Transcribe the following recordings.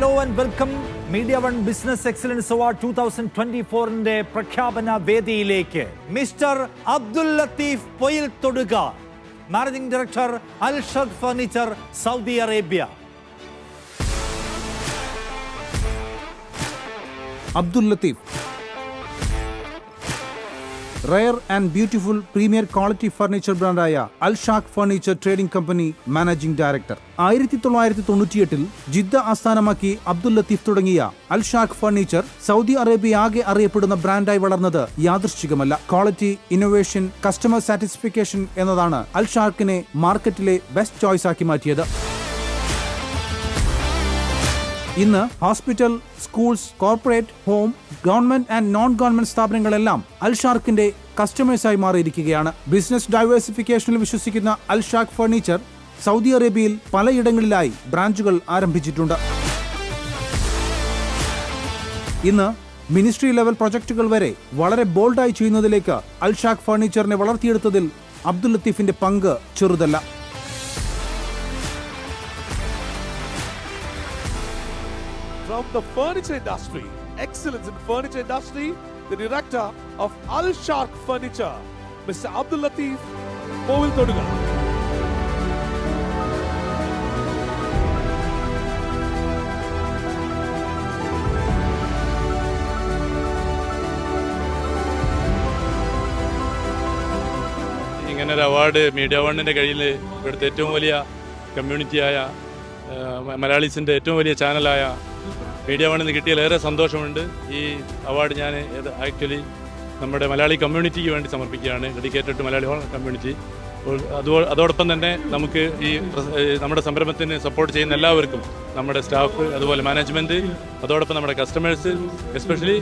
Welcome media one business excellence award two thousand twenty ഫോറിന്റെ പ്രഖ്യാപന വേദിയിലേക്ക് mister Abdul Latheef Poyil Thoduka. Managing director Alshad furniture Saudi Arabia Abdul Latheef rare and beautiful premier quality furniture ബ്രാൻഡായ Alshaq furniture trading company managing director. ആയിരത്തി തൊള്ളായിരത്തി തൊണ്ണൂറ്റിയെട്ടിൽ Jeddah ആസ്ഥാനമാക്കി അബ്ദുൽ ലത്തീഫ് തുടങ്ങിയ അൽഷാഖ് furniture Saudi Arabia ആകെ അറിയപ്പെടുന്ന ബ്രാൻഡായി വളർന്നത് യാദൃശ്ചികമല്ല. ക്വാളിറ്റി ഇന്നോവേഷൻ കസ്റ്റമർ സാറ്റിസ്ഫിക്കേഷൻ എന്നതാണ് അൽഷാഖിനെ മാർക്കറ്റിലെ ബെസ്റ്റ് ചോയ്സ് ആക്കി മാറ്റിയത്. ഇന്ന് hospital schools corporate home government and non government സ്ഥാപനങ്ങളെല്ലാം അൽഷാർക്കിന്റെ കസ്റ്റമേഴ്സായി മാറിയിരിക്കുകയാണ്. ബിസിനസ് ഡൈവേഴ്സിഫിക്കേഷനിൽ വിശ്വസിക്കുന്ന അൽഷാഖ് ഫർണിച്ചർ സൗദി അറേബ്യയിൽ പലയിടങ്ങളിലായി ബ്രാഞ്ചുകൾ ആരംഭിച്ചിട്ടുണ്ട്. ഇന്ന് മിനിസ്ട്രി ലെവൽ പ്രൊജക്ടുകൾ വരെ വളരെ ബോൾഡായി ചെയ്യുന്നതിലേക്ക് അൽഷാഖ് ഫർണിച്ചറിനെ വളർത്തിയെടുത്തതിൽ അബ്ദുൽ ലത്തീഫിന്റെ പങ്ക് ചെറുതല്ല. From the furniture industry, excellence in furniture industry, the director of Al Shark Furniture, Mr. Abdul Latif Povil Toduga. ഇങ്ങനെ ഒരു അവാർഡ് മീഡിയ വണ്ണിന്റെ കയ്യിൽ ഇവിടുത്തെ ഏറ്റവും വലിയ കമ്മ്യൂണിറ്റിയായ മലയാളീസിന്റെ ഏറ്റവും വലിയ ചാനലായ മീഡിയ വണ്ണിന് കിട്ടിയാൽ ഏറെ സന്തോഷമുണ്ട്. ഈ അവാർഡ് ഞാൻ ആക്ച്വലി നമ്മുടെ മലയാളി കമ്മ്യൂണിറ്റിക്ക് വേണ്ടി സമർപ്പിക്കുകയാണ്. Dedicated to Malayali community. അതോ അതോടൊപ്പം തന്നെ നമുക്ക് ഈ നമ്മുടെ സംരംഭത്തിന് സപ്പോർട്ട് ചെയ്യുന്ന എല്ലാവർക്കും നമ്മുടെ സ്റ്റാഫ് അതുപോലെ മാനേജ്മെന്റ് അതോടൊപ്പം നമ്മുടെ കസ്റ്റമേഴ്സ് എസ്പെഷ്യലി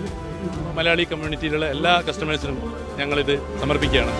മലയാളി കമ്മ്യൂണിറ്റിയിലുള്ള എല്ലാ കസ്റ്റമേഴ്സിനും ഞങ്ങളിത് സമർപ്പിക്കുകയാണ്.